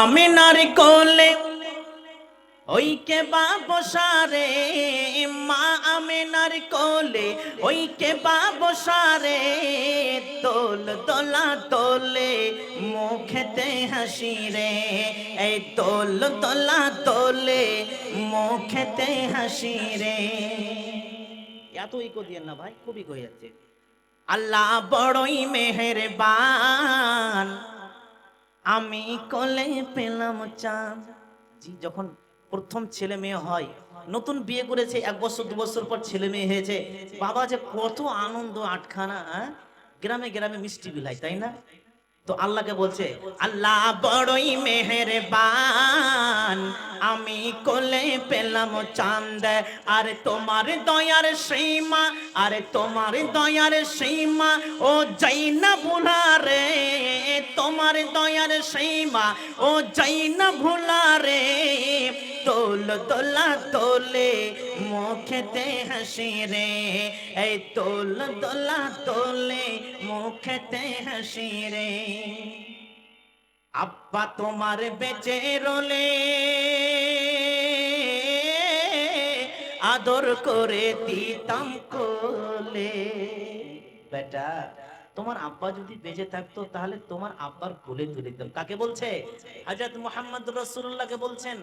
আমিনার কোলে ওই কে বাবসারে মা আমিনার কোলে ওই কে বাবসারে তোল দোলা তোলে মুখেতে হাসি রে। এই তোল দোলা তোলে মুখেতে হাসি রে। এত ইকো দিয়ে না ভাই, খুবই কই যাচ্ছে আল্লাহ বড়ই মেহেরবান। আমি কলে পেলাম চাঁদ। জি, যখন প্রথম ছেলে মেয়ে হয়, নতুন বিয়ে করেছে, এক বছর, দু বছর পর ছেলে মেয়ে হয়েছে। বাবা যে কত আনন্দ, আটখানা হ্যাঁ? গ্রামে গ্রামে মিষ্টি বিলাই তাই না? তো আল্লাহকে বলছে, আল্লাহ বড়ই মেহেরবান। আমি কোলে পেলাম চাঁদ, আর তোমার দয়ার সীমা, আরে তোমার দয়ার সীমা। ও যাই না ভুলা রে তোমার দয়ার সীমা। ও যাই না ভুলা রে তোল দোলা তোলে, মুখেতে হাসি রে। এই তোল দোলা তোলে, মুখেতে হাসি রে। আব্বা তোমার বেঁচে রোলে আদর করে দিতাম কোলে। বেটা, তোমার আব্বা যদি বেঁচে থাকতো, তাহলে তোমার আব্বার কোলে তুলে দিতাম। কাকে বলছে? হযরত মুহাম্মদ রাসূলুল্লাহকে বলছেন।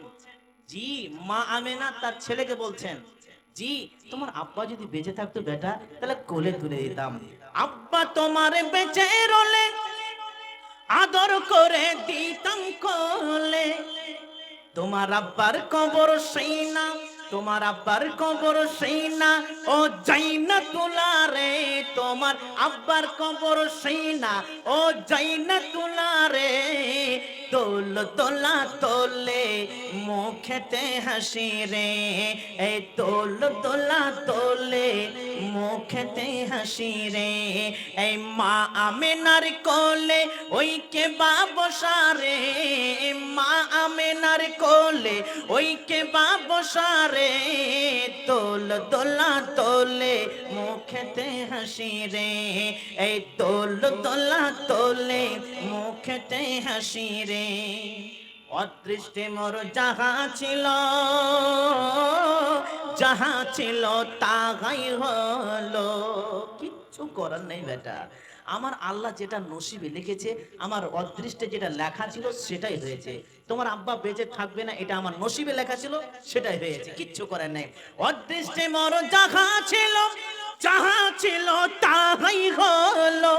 জি, মা আমেনা তার ছেলেকে বলছেন। জি, তোমার আব্বা যদি বেঁচে থাকতো বেটা, তাহলে কোলে তুলে দিতাম। আব্বা তোমার বেঁচে রোলে আদর করে দিতাম কলে। তোমার আব্বার কবর সেই না, তোমার আব্বার কবর সেই না। ও যাই না তুলারে তোমার আব্বার কবর সেই না। ও যাই না তোল তোলা তোলে, মুখেতে হাসি রে। এই তোল তোলা তোলে, মুখেতে হাসি রে। এই মা আমেনার কোলে, ওই কে বাবসারে মা আমেনার কোলে, ওই কে বাবসারে তোল, তোলা, তোলে, মুখেতে হাসি রে। এই তোল, তোলা, তোলে, মুখেতে হাসি রে। অদৃষ্টে মোর যাহা ছিল যাহা ছিল তাহাই হলো। কিচ্ছু করার নেই বেটা। আমার আল্লাহ যেটা নসিবে লিখেছে, আমার অদৃষ্টে যেটা লেখা ছিল সেটাই হয়েছে। তোমার আব্বা বেঁচে থাকবে না, এটা আমার নসিবে লেখা ছিল, সেটাই হয়েছে, কিচ্ছু করার নেই। অদৃষ্টে মোর যাহা ছিল যাহা ছিল তাহাই হলো।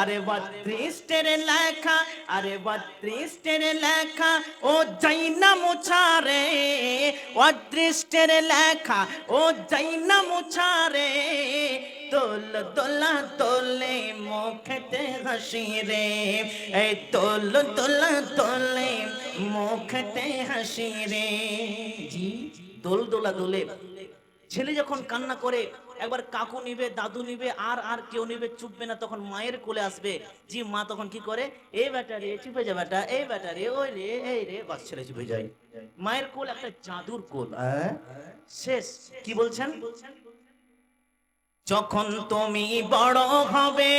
আরে বত্রিশের লেখা, আরে বত্রিশের লেখা, ও যাই না মুছারে অদৃষ্টের লেখা, ও যাই না মুছারে তোল তোলা তোলে মুখতে হাসি রে। এই তোল তোলা তোলে মুখতে হাসি রে। জি দোল দোলা দোলে। ছেলে যখন কান্না করে একবার কাকু নিবে দাদু নিবে আর আর কেউ নিবে চুপবে না তখন মায়ের কোলে আসবে। জি মা তখন কি করে? এই বেটা রে চুপে যা বেটা এই বেটা রে ওই রে এই রে বাস ছেলে চুপে যায়। মায়ের কোল একটা জাদুর কোল। হ্যাঁ? শেষ। কি বলছেন? যখন তুমি বড় হবে,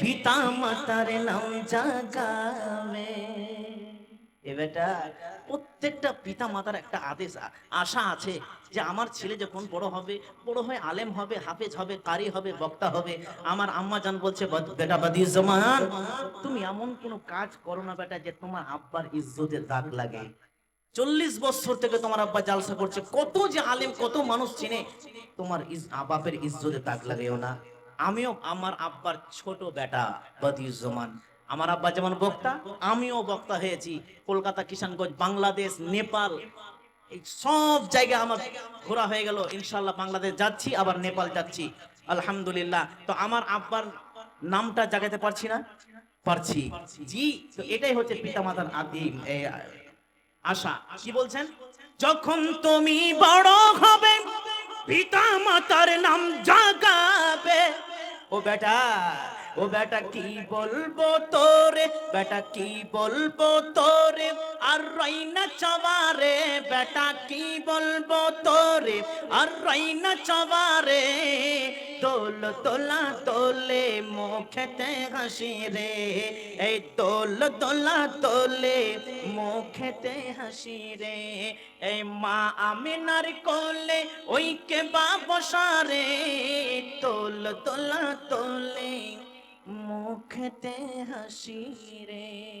পিতা মাতার নাম জাগাবে। এ বেটা, প্রত্যেকটা পিতা মাতার একটা আদেশ, আশা আছে যে আমার ছেলে যখন বড় হবে, বড় হয়ে আলেম হবে, হাফেজ হবে, কারি হবে, বক্তা হবে। আমার আম্মা জান বলছে "বদ- বাদি জমান তুমি এমন কোনো কাজ করো না বেটা যে তোমার আব্বার ইজ্জতের দাগ লাগে। চল্লিশ বছর থেকে তোমার আব্বা জালসা করছে। কত যে আলেম, কত মানুষ চিনে। তোমার বাপের ইজ্জতে দাগ লাগেও না। আমিও আমার আব্বার ছোট বেটা বদিউজ্জামান। আমার আব্বা যেমন বক্তা, আমিও বক্তা হয়েছি। কলকাতা, কিষানগঞ্জ, বাংলাদেশ, নেপাল, এই সব জায়গায় আমার ঘোরা হয়ে গেল। ইনশাল্লাহ বাংলাদেশ যাচ্ছি, আবার নেপাল যাচ্ছি। আলহামদুলিল্লাহ। তো আমার আব্বার নামটা জাগাতে পারছি না? পারছি। জি, তো এটাই হচ্ছে পিতামাতার আদিম এই আশা, কি বলছেন? যখন তুমি বড় হবে পিতা মাতার নাম জাগাবে। ও বেটা ও বেটা, কি বলব তোরে? বেটা, কি বলব তোরে? আর রাইনা চাবারে বেটা, কি বলব তোরে? আর রাইনা চাবারে দোল তোলা তোলে মুখেতে হাসি রে এই দোল তোলা তোলে মুখেতে হাসি রে এই মা আমিনার কোলে ওই কে বাবসারে তোল তোলা তোলে মুখেতে হাসি রে